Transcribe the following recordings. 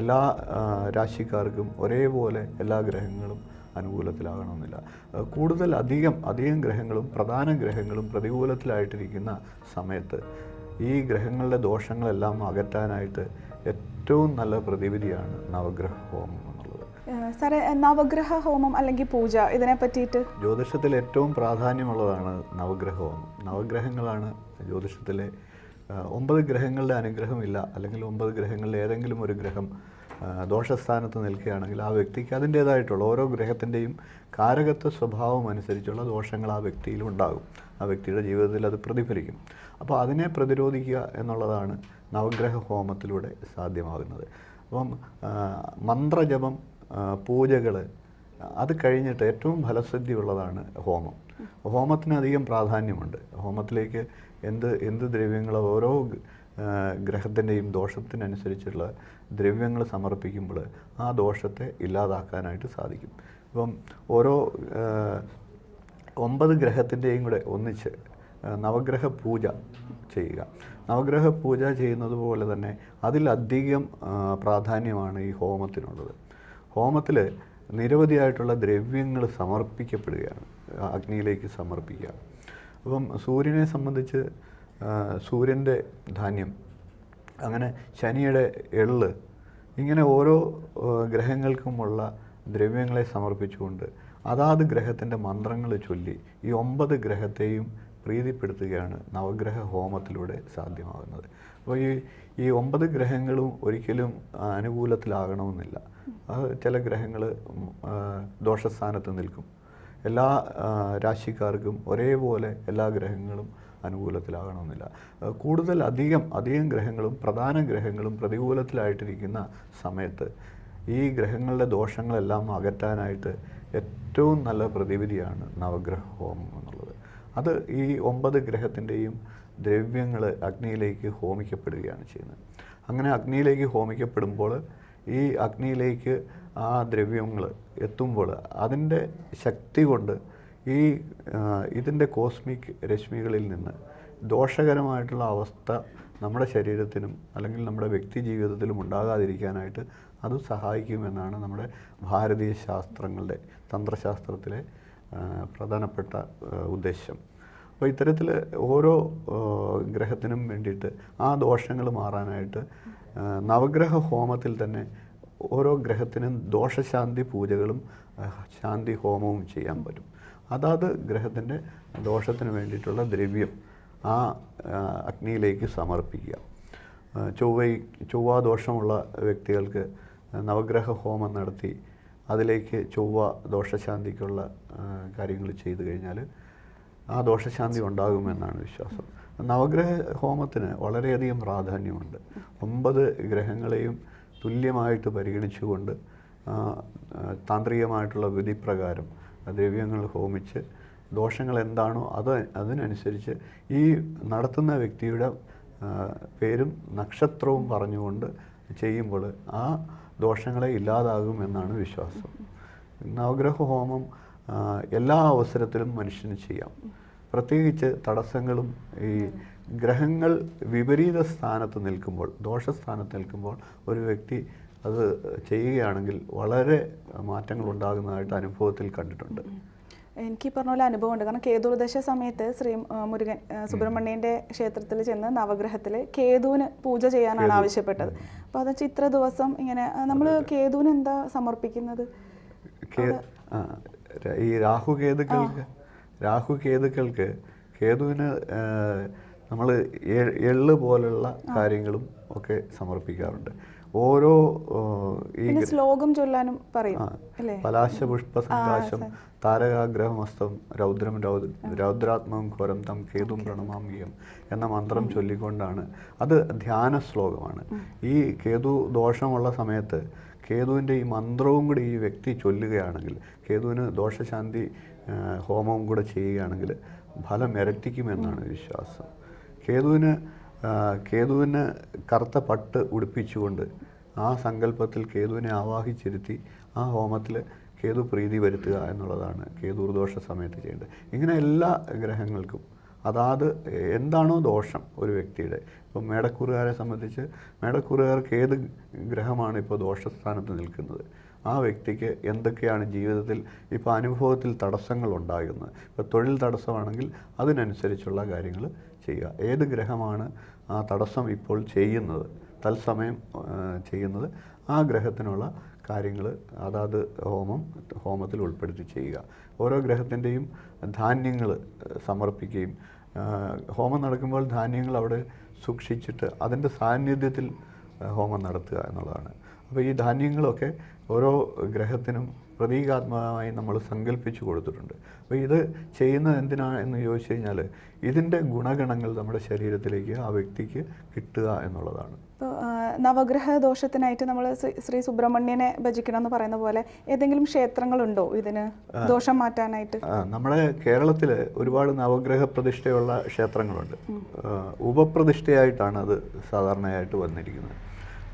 എല്ലാ രാശിക്കാർക്കും ഒരേപോലെ എല്ലാ ഗ്രഹങ്ങളും അനുകൂലത്തിലാകണമെന്നില്ല. കൂടുതൽ അധികം അധികം ഗ്രഹങ്ങളും പ്രധാന ഗ്രഹങ്ങളും പ്രതികൂലത്തിലായിട്ടിരിക്കുന്ന സമയത്ത് ഈ ഗ്രഹങ്ങളുടെ ദോഷങ്ങളെല്ലാം അകറ്റാനായിട്ട് ഏറ്റവും നല്ല പ്രതിവിധിയാണ് നവഗ്രഹ ഹോമം എന്നുള്ളത്. സാറേ നവഗ്രഹ ഹോമം അല്ലെങ്കിൽ പൂജ ഇതിനെ പറ്റിയിട്ട്? ജ്യോതിഷത്തിൽ ഏറ്റവും പ്രാധാന്യമുള്ളതാണ് നവഗ്രഹ ഹോമം. നവഗ്രഹങ്ങളാണ് ജ്യോതിഷത്തിലെ ഒമ്പത് ഗ്രഹങ്ങളുടെ അനുഗ്രഹമില്ല. അല്ലെങ്കിൽ ഒമ്പത് ഗ്രഹങ്ങളിൽ ഏതെങ്കിലും ഒരു ഗ്രഹം ദോഷസ്ഥാനത്ത് നിൽക്കുകയാണെങ്കിൽ ആ വ്യക്തിക്ക് അതിന്റേതായിട്ടുള്ള ഓരോ ഗ്രഹത്തിന്റെയും കാരകത്വ സ്വഭാവം അനുസരിച്ചുള്ള ദോഷങ്ങൾ ആ വ്യക്തിയിൽ ഉണ്ടാകും. ആ വ്യക്തിയുടെ ജീവിതത്തിൽ അത് പ്രതിഫലിക്കും. അപ്പോൾ അതിനെ പ്രതിരോധിക്കുക എന്നുള്ളതാണ് നവഗ്രഹ ഹോമത്തിലൂടെ സാധ്യമാകുന്നത്. അപ്പം മന്ത്രജപം പൂജകൾ അത് കഴിഞ്ഞിട്ട് ഏറ്റവും ഫലസിദ്ധിയുള്ളതാണ് ഹോമം. ഹോമത്തിന് അധികം പ്രാധാന്യമുണ്ട്. ഹോമത്തിലേക്ക് എന്ത് എന്ത് ദ്രവ്യങ്ങൾ ഓരോ ഗ്രഹത്തിന്റെയും ദോഷത്തിനനുസരിച്ചുള്ള ദ്രവ്യങ്ങൾ സമർപ്പിക്കുമ്പോൾ ആ ദോഷത്തെ ഇല്ലാതാക്കാനായിട്ട് സാധിക്കും. ഇപ്പം ഓരോ ഒമ്പത് ഗ്രഹത്തിന്റെയും കൂടെ ഒന്നിച്ച് നവഗ്രഹ പൂജ ചെയ്യുക. നവഗ്രഹ പൂജ ചെയ്യുന്നത് പോലെ തന്നെ അതിലധികം പ്രാധാന്യമാണ് ഈ ഹോമത്തിനുള്ളത്. ഹോമത്തിൽ നിരവധിയായിട്ടുള്ള ദ്രവ്യങ്ങൾ സമർപ്പിക്കപ്പെടുകയാണ് അഗ്നിയിലേക്ക് സമർപ്പിക്കുക. അപ്പം സൂര്യനെ സംബന്ധിച്ച് സൂര്യന്റെ ധാന്യം അങ്ങനെ ശനിയുടെ എള്ള് ഇങ്ങനെ ഓരോ ഗ്രഹങ്ങൾക്കുമുള്ള ദ്രവ്യങ്ങളെ സമർപ്പിച്ചുകൊണ്ട് അതാത് ഗ്രഹത്തിന്റെ മന്ത്രങ്ങൾ ചൊല്ലി ഈ ഒമ്പത് ഗ്രഹത്തെയും പ്രീതിപ്പെടുത്തുകയാണ് നവഗ്രഹ ഹോമത്തിലൂടെ സാധ്യമാകുന്നത്. അപ്പോൾ ഈ ഈ ഒമ്പത് ഗ്രഹങ്ങളും ഒരിക്കലും അനുകൂലത്തിലാകണമെന്നില്ല. ചില ഗ്രഹങ്ങൾ ദോഷസ്ഥാനത്ത് നിൽക്കും. എല്ലാ രാശിക്കാർക്കും ഒരേപോലെ എല്ലാ ഗ്രഹങ്ങളും അനുകൂലത്തിലാകണമെന്നില്ല. കൂടുതൽ അധികം അധികം ഗ്രഹങ്ങളും പ്രധാന ഗ്രഹങ്ങളും പ്രതികൂലത്തിലായിട്ടിരിക്കുന്ന സമയത്ത് ഈ ഗ്രഹങ്ങളുടെ ദോഷങ്ങളെല്ലാം അകറ്റാനായിട്ട് ഏറ്റവും നല്ല പ്രതിവിധിയാണ് നവഗ്രഹ ഹോമം അത് ഈ ഒമ്പത് ഗ്രഹത്തിന്റെയും ദ്രവ്യങ്ങൾ അഗ്നിയിലേക്ക് ഹോമിക്കപ്പെടുകയാണ് ചെയ്യുന്നത്. അങ്ങനെ അഗ്നിയിലേക്ക് ഹോമിക്കപ്പെടുമ്പോൾ ഈ അഗ്നിയിലേക്ക് ആ ദ്രവ്യങ്ങൾ എത്തുമ്പോൾ അതിന്റെ ശക്തി കൊണ്ട് ഈ ഇതിന്റെ കോസ്മിക് രശ്മികളിൽ നിന്ന് ദോഷകരമായിട്ടുള്ള അവസ്ഥ നമ്മുടെ ശരീരത്തിനും അല്ലെങ്കിൽ നമ്മുടെ വ്യക്തി ജീവിതത്തിലും ഉണ്ടാകാതിരിക്കാനായിട്ട് അത് സഹായിക്കുമെന്നാണ് നമ്മുടെ ഭാരതീയ ശാസ്ത്രങ്ങളുടെ തന്ത്രശാസ്ത്രത്തിലെ പ്രധാനപ്പെട്ട ഉദ്ദേശം. അപ്പോൾ ഇത്തരത്തിൽ ഓരോ ഗ്രഹത്തിനും വേണ്ടിയിട്ട് ആ ദോഷങ്ങൾ മാറാനായിട്ട് നവഗ്രഹ ഹോമത്തിൽ തന്നെ ഓരോ ഗ്രഹത്തിനും ദോഷശാന്തി പൂജകളും ശാന്തി ഹോമവും ചെയ്യാൻ പറ്റും. അതാത് ഗ്രഹത്തിന്റെ ദോഷത്തിന് വേണ്ടിയിട്ടുള്ള ദ്രവ്യം ആ അഗ്നിയിലേക്ക് സമർപ്പിക്കുക. ചൊവ്വ ചൊവ്വാദോഷമുള്ള വ്യക്തികൾക്ക് നവഗ്രഹ ഹോമം നടത്തി അതിലേക്ക് ചൊവ്വ ദോഷശാന്തിക്കുള്ള കാര്യങ്ങൾ ചെയ്തു കഴിഞ്ഞാൽ ആ ദോഷശാന്തി ഉണ്ടാകുമെന്നാണ് വിശ്വാസം. നവഗ്രഹ ഹോമത്തിന് വളരെയധികം പ്രാധാന്യമുണ്ട്. ഒമ്പത് ഗ്രഹങ്ങളെയും തുല്യമായിട്ട് പരിഗണിച്ചുകൊണ്ട് താന്ത്രികമായിട്ടുള്ള വിധിപ്രകാരം ദ്രവ്യങ്ങൾ ഹോമിച്ച് ദോഷങ്ങൾ എന്താണോ അത് അതിനനുസരിച്ച് ഈ നടത്തുന്ന വ്യക്തിയുടെ പേരും നക്ഷത്രവും പറഞ്ഞുകൊണ്ട് ചെയ്യുമ്പോൾ ആ ദോഷങ്ങളെ ഇല്ലാതാകും എന്നാണ് വിശ്വാസം. നവഗ്രഹ ഹോമം എല്ലാ അവസരത്തിലും മനുഷ്യന് ചെയ്യാം. പ്രത്യേകിച്ച് തടസ്സങ്ങളും ഈ ഗ്രഹങ്ങൾ വിപരീത സ്ഥാനത്ത് നിൽക്കുമ്പോൾ ദോഷസ്ഥാനത്ത് നിൽക്കുമ്പോൾ ഒരു വ്യക്തി അത് ചെയ്യുകയാണെങ്കിൽ വളരെ മാറ്റങ്ങൾ ഉണ്ടാകുന്നതായിട്ട് അനുഭവത്തിൽ കണ്ടിട്ടുണ്ട്. എനിക്ക് ഈ പറഞ്ഞ പോലെ അനുഭവമുണ്ട്. കാരണം കേതുർദശ സമയത്ത് ശ്രീ മുരുകൻ സുബ്രഹ്മണ്യന്റെ സുബ്രഹ്മണ്യന്റെ ക്ഷേത്രത്തിൽ ചെന്ന് നവഗ്രഹത്തിൽ കേതുവിന് പൂജ ചെയ്യാനാണ് ആവശ്യപ്പെട്ടത്. അപ്പോൾ അത് വെച്ചാൽ ഇത്ര ദിവസം ഇങ്ങനെ നമ്മൾ കേതുവിന് എന്താ സമർപ്പിക്കുന്നത്? ഈ രാഹു കേതുക്കൾക്ക് രാഹു കേതുക്കൾക്ക് കേതുവിന് നമ്മൾ എള്ള് പോലുള്ള കാര്യങ്ങളും ഒക്കെ സമർപ്പിക്കാറുണ്ട്. ഓരോ ഈ ശ്ലോകം ചൊല്ലാനും പറയും ആ, അല്ലേ? പലാശ പുഷ്പ സങ്കാശം താരകാഗ്രഹമസ്തം രൗദ്രം രൗദ്രാത്മം ഘോരം തം കേതും പ്രണമാമിയം എന്ന മന്ത്രം ചൊല്ലിക്കൊണ്ടാണ്. അത് ധ്യാന ശ്ലോകമാണ്. ഈ കേതു ദോഷമുള്ള സമയത്ത് കേതുവിന്റെ ഈ മന്ത്രവും കൂടി ഈ വ്യക്തി ചൊല്ലുകയാണെങ്കിൽ കേതുവിന് ദോഷശാന്തി ഹോമവും കൂടെ ചെയ്യുകയാണെങ്കിൽ ഫലം ഇരട്ടിക്കുമെന്നാണ് വിശ്വാസം. കേതുവിന് കേതുവിന് കറുത്ത പട്ട് ഉടുപ്പിച്ചുകൊണ്ട് ആ സങ്കല്പത്തിൽ കേതുവിനെ ആവാഹിച്ചിരുത്തി ആ ഹോമത്തിൽ കേതു പ്രീതി വരുത്തുക എന്നുള്ളതാണ് കേതുർദോഷ സമയത്ത് ചെയ്യേണ്ടത്. ഇങ്ങനെ എല്ലാ ഗ്രഹങ്ങൾക്കും അതാത് എന്താണോ ദോഷം ഒരു വ്യക്തിയുടെ ഇപ്പം മേടക്കൂറുകാരെ സംബന്ധിച്ച് മേടക്കൂറുകാർക്ക് ഏത് ഗ്രഹമാണ് ഇപ്പോൾ ദോഷസ്ഥാനത്ത് നിൽക്കുന്നത്? ആ വ്യക്തിക്ക് എന്തൊക്കെയാണ് ജീവിതത്തിൽ ഇപ്പോൾ അനുഭവത്തിൽ തടസ്സങ്ങൾ ഉണ്ടാകുന്നത് ഇപ്പോൾ തൊഴിൽ തടസ്സമാണെങ്കിൽ അതിനനുസരിച്ചുള്ള കാര്യങ്ങൾ ചെയ്യുക. ഏത് ഗ്രഹമാണ് ആ തടസ്സം ഇപ്പോൾ ചെയ്യുന്നത്? തത്സമയം ചെയ്യുന്നത് ആ ഗ്രഹത്തിനുള്ള കാര്യങ്ങൾ അതാത് ഹോമം ഹോമത്തിൽ ഉൾപ്പെടുത്തി ചെയ്യുക. ഓരോ ഗ്രഹത്തിന്റെയും ധാന്യങ്ങൾ സമർപ്പിക്കുകയും ഹോമം നടക്കുമ്പോൾ ധാന്യങ്ങൾ അവിടെ സൂക്ഷിച്ചിട്ട് അതിന്റെ സാന്നിധ്യത്തിൽ ഹോമം നടത്തുക എന്നുള്ളതാണ്. അപ്പോൾ ഈ ധാന്യങ്ങളൊക്കെ ഓരോ ഗ്രഹത്തിനും പ്രതീകാത്മകമായി നമ്മൾ സങ്കല്പിച്ചു കൊടുത്തിട്ടുണ്ട്. അപ്പോൾ ഇത് ചെയ്യുന്നത് എന്തിനാണ് എന്ന് ചോദിച്ചു കഴിഞ്ഞാൽ ഇതിന്റെ ഗുണഗണങ്ങൾ നമ്മുടെ ശരീരത്തിലേക്ക് ആ വ്യക്തിക്ക് കിട്ടുക എന്നുള്ളതാണ്. ഇപ്പോൾ നവഗ്രഹ ദോഷത്തിനായിട്ട് നമ്മൾ ശ്രീ സുബ്രഹ്മണ്യനെ ഭജിക്കണം എന്ന് പറയുന്ന പോലെ ഏതെങ്കിലും ക്ഷേത്രങ്ങളുണ്ടോ ഇതിന് ദോഷം മാറ്റാനായിട്ട്? നമ്മുടെ കേരളത്തിൽ ഒരുപാട് നവഗ്രഹ പ്രതിഷ്ഠയുള്ള ക്ഷേത്രങ്ങളുണ്ട്. ഉപപ്രതിഷ്ഠയായിട്ടാണ് അത് സാധാരണയായിട്ട് വന്നിരിക്കുന്നത്.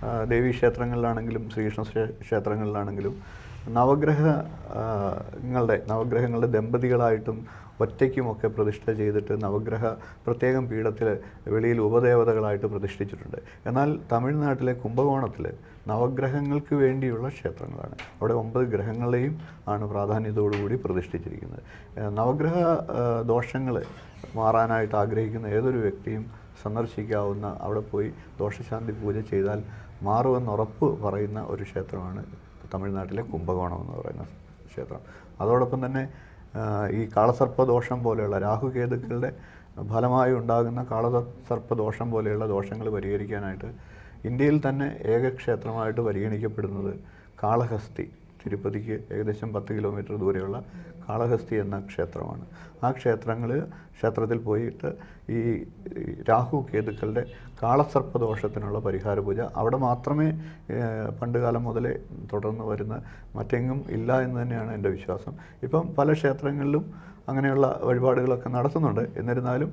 ആ, ദേവീ ക്ഷേത്രങ്ങളിലാണെങ്കിലും ശ്രീകൃഷ്ണ ക്ഷേത്രങ്ങളിലാണെങ്കിലും നവഗ്രഹങ്ങളുടെ നവഗ്രഹങ്ങളുടെ ദമ്പതികളായിട്ടും ഒറ്റയ്ക്കുമൊക്കെ പ്രതിഷ്ഠ ചെയ്തിട്ട് നവഗ്രഹ പ്രത്യേകം പീഠത്തിൽ വെളിയിൽ ഉപദേവതകളായിട്ട് പ്രതിഷ്ഠിച്ചിട്ടുണ്ട്. എന്നാൽ തമിഴ്നാട്ടിലെ കുംഭകോണത്തിൽ നവഗ്രഹങ്ങൾക്ക് വേണ്ടിയുള്ള ക്ഷേത്രങ്ങളാണ്. അവിടെ ഒമ്പത് ഗ്രഹങ്ങളെയും ആണ് പ്രാധാന്യത്തോടുകൂടി പ്രതിഷ്ഠിച്ചിരിക്കുന്നത്. നവഗ്രഹ ദോഷങ്ങൾ മാറാനായിട്ട് ആഗ്രഹിക്കുന്ന ഏതൊരു വ്യക്തിയും സന്ദർശിക്കാവുന്ന അവിടെ പോയി ദോഷശാന്തി പൂജ ചെയ്താൽ മാറുമെന്ന് ഉറപ്പ് പറയുന്ന ഒരു ക്ഷേത്രമാണ് തമിഴ്നാട്ടിലെ കുംഭകോണം എന്ന് പറയുന്ന ക്ഷേത്രം. അതോടൊപ്പം തന്നെ ഈ കാളസർപ്പ ദോഷം പോലെയുള്ള രാഹുകേതുക്കളുടെ ഫലമായി ഉണ്ടാകുന്ന കാളസർപ്പ ദോഷം പോലെയുള്ള ദോഷങ്ങൾ പരിഹരിക്കാനായിട്ട് ഇന്ത്യയിൽ തന്നെ ഏക ക്ഷേത്രമായിട്ട് പരിഗണിക്കപ്പെടുന്നത് കാളഹസ്തി. തിരുപ്പതിക്ക് ഏകദേശം പത്ത് കിലോമീറ്റർ ദൂരെയുള്ള കാളഹസ്തി എന്ന ക്ഷേത്രമാണ്. ആ ക്ഷേത്രങ്ങൾ ക്ഷേത്രത്തിൽ പോയിട്ട് ഈ രാഹു കേതുക്കളുടെ കാളസർപ്പദോഷത്തിനുള്ള പരിഹാര പൂജ അവിടെ മാത്രമേ പണ്ടുകാലം പണ്ട് കാലം മുതലേ തുടർന്ന് വരുന്ന മറ്റെങ്ങും ഇല്ല എന്ന് തന്നെയാണ് എന്റെ വിശ്വാസം. ഇപ്പം പല ക്ഷേത്രങ്ങളിലും അങ്ങനെയുള്ള വഴിപാടുകളൊക്കെ നടത്തുന്നുണ്ട്. എന്നിരുന്നാലും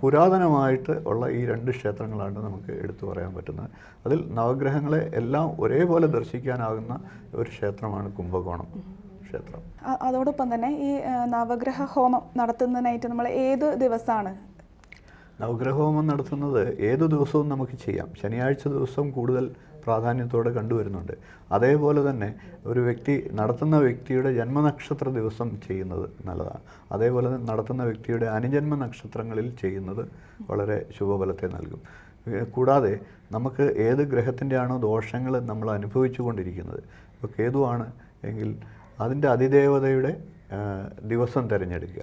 പുരാതനമായിട്ട് ഉള്ള ഈ രണ്ട് ക്ഷേത്രങ്ങളാണ് നമുക്ക് എടുത്തു പറയാൻ പറ്റുന്നത്. അതിൽ നവഗ്രഹങ്ങളെ എല്ലാം ഒരേപോലെ ദർശിക്കാനാകുന്ന ഒരു ക്ഷേത്രമാണ് കുംഭകോണം ക്ഷേത്രം. അതോടൊപ്പം തന്നെ ഈ നവഗ്രഹ ഹോമം നടത്തുന്നതിനായിട്ട് നമ്മൾ ഏത് ദിവസമാണ് നവഗ്രഹോമം നടത്തുന്നത് ഏതു ദിവസവും നമുക്ക് ചെയ്യാം. ശനിയാഴ്ച ദിവസം കൂടുതൽ പ്രാധാന്യത്തോടെ കണ്ടുവരുന്നുണ്ട്. അതേപോലെ തന്നെ ഒരു വ്യക്തി നടത്തുന്ന വ്യക്തിയുടെ ജന്മനക്ഷത്ര ദിവസം ചെയ്യുന്നത് നല്ലതാണ്. അതേപോലെ തന്നെ നടത്തുന്ന വ്യക്തിയുടെ അനുജന്മ നക്ഷത്രങ്ങളിൽ ചെയ്യുന്നത് വളരെ ശുഭഫലത്തെ നൽകും. കൂടാതെ നമുക്ക് ഏത് ഗ്രഹത്തിന്റെയാണോ ദോഷങ്ങൾ നമ്മൾ അനുഭവിച്ചു കൊണ്ടിരിക്കുന്നത് ഇപ്പോൾ കേതുവാണ് എങ്കിൽ അതിന്റെ അതിദേവതയുടെ ദിവസം തിരഞ്ഞെടുക്കുക.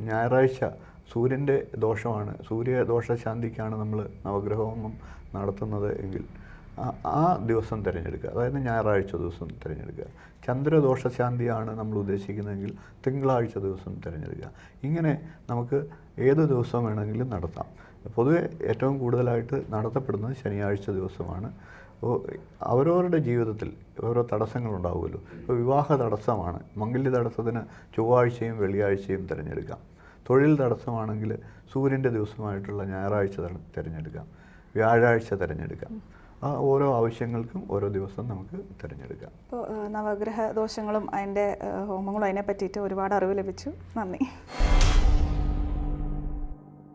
ഞായറാഴ്ച സൂര്യന്റെ ദോഷമാണ്. സൂര്യ ദോഷശാന്തിക്കാണ് നമ്മൾ നവഗ്രഹോമം നടത്തുന്നത് എങ്കിൽ ആ- ദിവസം തിരഞ്ഞെടുക്കുക. അതായത് ഞായറാഴ്ച ദിവസം തിരഞ്ഞെടുക്കുക. ചന്ദ്രദോഷശാന്തിയാണ് നമ്മൾ ഉദ്ദേശിക്കുന്നതെങ്കിൽ തിങ്കളാഴ്ച ദിവസം തിരഞ്ഞെടുക്കുക. ഇങ്ങനെ നമുക്ക് ഏത് ദിവസം വേണമെങ്കിലും നടത്താം. പൊതുവെ ഏറ്റവും കൂടുതലായിട്ട് നടത്തപ്പെടുന്നത് ശനിയാഴ്ച ദിവസമാണ്. അവരവരുടെ ജീവിതത്തിൽ ഓരോ തടസ്സങ്ങളുണ്ടാവുമല്ലോ. ഇപ്പോൾ വിവാഹ തടസ്സമാണ്. മംഗല്യ തടസ്സത്തിന് ചൊവ്വാഴ്ചയും വെള്ളിയാഴ്ചയും തിരഞ്ഞെടുക്കാം. തൊഴിൽ തടസ്സമാണെങ്കിൽ സൂര്യന്റെ ദിവസമായിട്ടുള്ള ഞായറാഴ്ച തിര- തിരഞ്ഞെടുക്കാം. വ്യാഴാഴ്ച തിരഞ്ഞെടുക്കാം. ആ ഓരോ ആവശ്യങ്ങൾക്കും ഓരോ ദിവസം നമുക്ക് തിരഞ്ഞെടുക്കാം. നവഗ്രഹ ദോഷങ്ങളും അതിന്റെ ഹോമങ്ങളും അതിനെ പറ്റിയിട്ട് ഒരുപാട് അറിവ് ലഭിച്ചു. നന്ദി.